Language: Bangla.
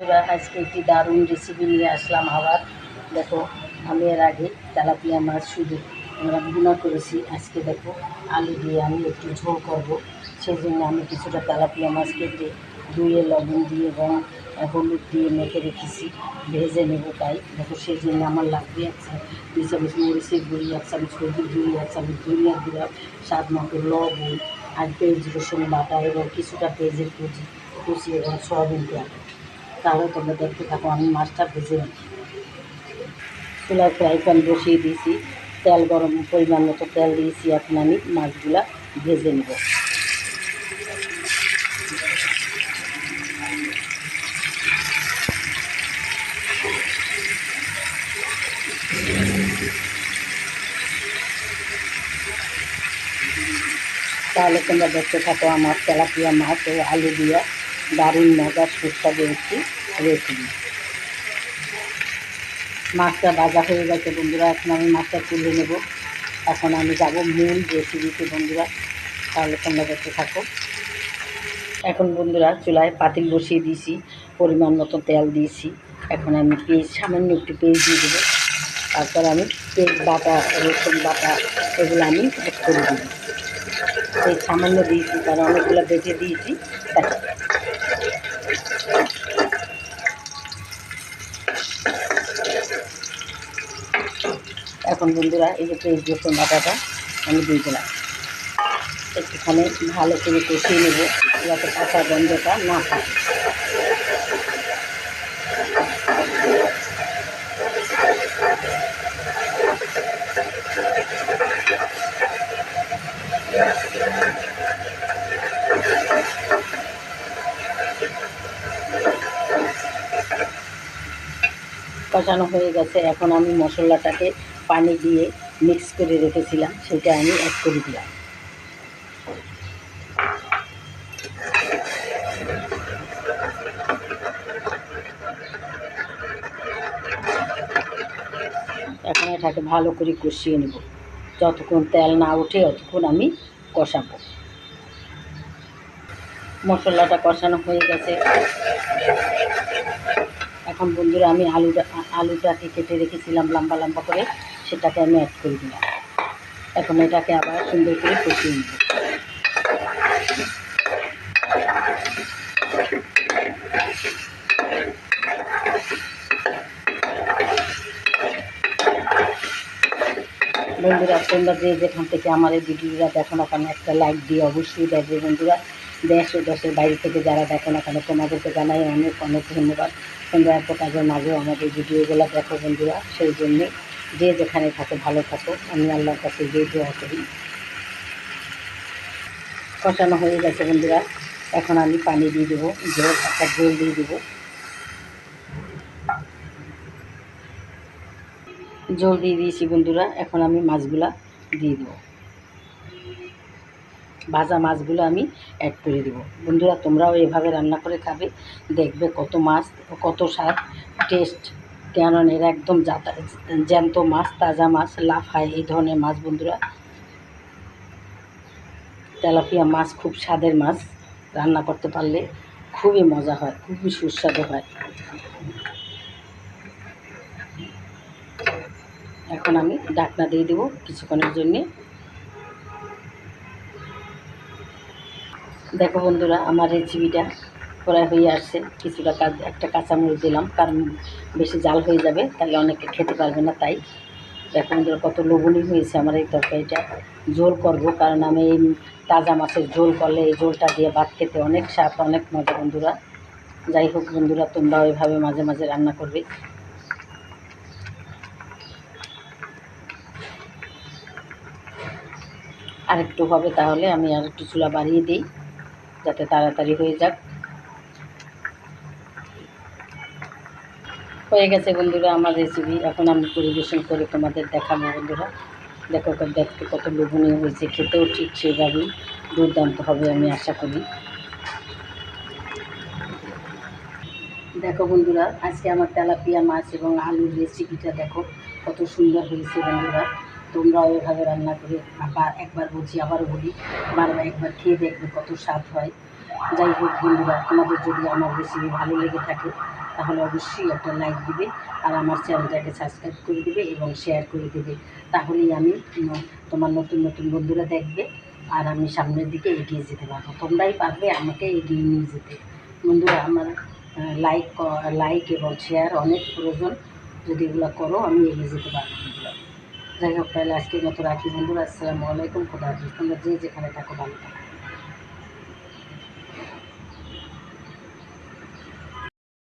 বন্ধুরা আজকে একটি দারুণ রেসিপি নিয়ে আসলাম আবার। দেখো, আমি এর আগে তেলাপিয়া মাছ শুধু আমরা ভুনা করেছি। আজকে দেখো, আলু দিয়ে আমি একটু ঝোল করব। সেই জন্য আমি কিছুটা তেলাপিয়া মাছ কেটে ধুয়ে, লবণ দিয়ে এবং হলুদ দিয়ে মেখে রেখেছি। ভেজে নেব তাই। দেখো সেই জন্য আমার লাগবে এক দুই চামচ মরিচের গুঁড়ি, এক চামচ হলুদ গুঁড়ি, এক চামচ ধনিয়া গুঁড়া, স্বাদ মতো লবণ আর পেঁয়াজ রসুন বাটা এবং কিছুটা পেঁয়াজের কুচি কুচি এবং সয়াবিন তেল তাহলে তোমরা দেখতে থাকো, আমি মাছটা ভেজে নিই। চুলায় ফ্রাই প্যান বসিয়ে দিয়েছি, তেল গরম পরিমাণ মতো তেল দিয়েছি, এখন আমি মাছগুলা ভেজে নেব। তাহলে তোমরা দেখতে থাকো, আমার তেলাপিয়া মাছ ও আলু দিয়া দারুণ মজার, সুস্বাদু একটি রেসিপি মাছটা ভাজা হয়ে গেছে, বন্ধুরা। এখন আমি মাছটা তুলে নেব। এখন আমি যাব মূল রেসিপিতে বন্ধুরা। তাহলে তোমরা দেখতে থাকো। এখন, বন্ধুরা, চুলায় পাতিল বসিয়ে দিয়েছি। পরিমাণ মতো তেল দিয়েছি। এখন আমি পেঁয়াজ সামান্য একটু পেঁয়াজ দিয়ে দেবো। তারপর আমি পেঁয়াজ বাটা, রসুন বাটা, এগুলো আমি করে দিই সামান্য দিয়েছি, কারণ অনেকগুলো বেটে দিয়েছি। এখন বন্ধুরা, এই যে পেঁয়াজ রসুন বাটাটা আমি দিয়ে দিলাম। একটুখানি ভালো করে কষিয়ে নেব, যাতে কাঁচা গন্ধটা না থাকে কষানো হয়ে গেছে, এখন আমি মশলাটাকে পানি দিয়ে মিক্স করে রেখেছিলাম, সেটা আমি অ্যাড করে দিলাম। এখন এটাকে ভালো করে কষিয়ে নেব। যতক্ষণ তেল না ওঠে ততক্ষণ আমি কষাবো। মশলাটা কষানো হয়ে গেছে। এখন বন্ধুরা আমি আলুটা, আলুটাকে কেটে রেখেছিলাম লম্বা লম্বা করে, সেটাকে আমি অ্যাড করে দিলাম। এখন এটাকে আবার সুন্দর করে কষিয়ে নেব। বন্ধুরা তোমরা যে যেখান থেকে আমার এই ভিডিওটা দেখো না কেন, একটা লাইক দিয়ে অবশ্যই দেখবে বন্ধুরা। দেশ ও দেশের বাইরে থেকে যারা দেখো না কেন, তোমাদেরকে জানাই অনেক অনেক ধন্যবাদ। তোমরা এত কাজের মাঝেও আমাদের ভিডিওগুলো দেখো বন্ধুরা, সেই জন্যে যে যেখানে থাকো, ভালো থাকো। আমি আল্লাহর কাছে যে দোয়া করি। কষানো হয়ে গেছে বন্ধুরা। এখন আমি পানি দিয়ে দেবো, জল, একটা জল দিয়ে দেবো। জল দিয়ে দিয়েছি বন্ধুরা, এখন আমি মাছগুলা দিয়ে দেবো। ভাজা মাছগুলো আমি অ্যাড করে দেবো। বন্ধুরা, তোমরাও এভাবে রান্না করে খাবে। দেখবে কত মাছ, কত স্বাদ টেস্ট কেন এরা একদম জ্যান্ত মাছ, তাজা মাছ লাফায় এই ধরনের মাছ, বন্ধুরা। তেলাপিয়া মাছ খুব স্বাদের মাছ, রান্না করতে পারলে খুবই মজা হয়, খুবই সুস্বাদু হয়। এখন আমি ডাকনা দিয়ে দেবো কিছুক্ষণের জন্যে। দেখো বন্ধুরা, আমার রেসিপিটা প্রায় হয়ে আসছে। কিছুটা কাজ একটা কাঁচামরিচ দিলাম, কারণ বেশি জাল হয়ে যাবে, তাহলে অনেকে খেতে পারবে না তাই। দেখো বন্ধুরা, কত লবণী হয়েছে আমার এই তরকারিটা। ঝোল করব, কারণ আমি এই তাজা মাছের ঝোল করলে এই ঝোলটা দিয়ে ভাত খেতে অনেক স্বাদ, অনেক মজা বন্ধুরা। যাই হোক বন্ধুরা তোমরাও এভাবে মাঝে মাঝে রান্না করবে। আর একটু হবে তাহলে, আমি আর একটু চুলা বাড়িয়ে দিই। যাতে তাড়াতাড়ি হয়ে যাক। হয়ে গেছে বন্ধুরা, আমার রেসিপি এখন আমি পরিবেশন করে তোমাদের দেখাবো বন্ধুরা। দেখো দেখতে কত লোভনীয় হয়েছে, খেতেও ঠিক সেভাবেই দুর্দান্ত হবে আমি আশা করি। দেখো বন্ধুরা, আজকে আমার তেলাপিয়া মাছ এবং আলুর রেসিপিটা দেখো কত সুন্দর হয়েছে বন্ধুরা। তোমরাও এভাবে রান্না করে আবার একবার বলছি আবারও বলি, বারবার একবার খেয়ে দেখবে কত স্বাদ হয়। যাই হোক বন্ধুরা, তোমাদের যদি আমার রেসিপি ভালো লেগে থাকে, তাহলে অবশ্যই একটা লাইক দিবে আর আমার চ্যানেলটাকে সাবস্ক্রাইব করে দেবে এবং শেয়ার করে দেবে। তাহলেই আমি তোমার নতুন নতুন বন্ধুরা দেখবে আর আমি সামনের দিকে এগিয়ে যেতে পারব। তোমরাই পারবে আমাকে এগিয়ে নিয়ে যেতে। বন্ধুরা, আমার লাইক লাইক এবং শেয়ার অনেক প্রয়োজন। যদি এগুলো করো, আমি এগিয়ে যেতে পারব। যাই হোক, তাহলে আজকের মতো রাখি বন্ধুরা। আসসালামু আলাইকুম, খোদা হাফিজ। তোমরা যে যেখানে থাকো, ভালো থাকো।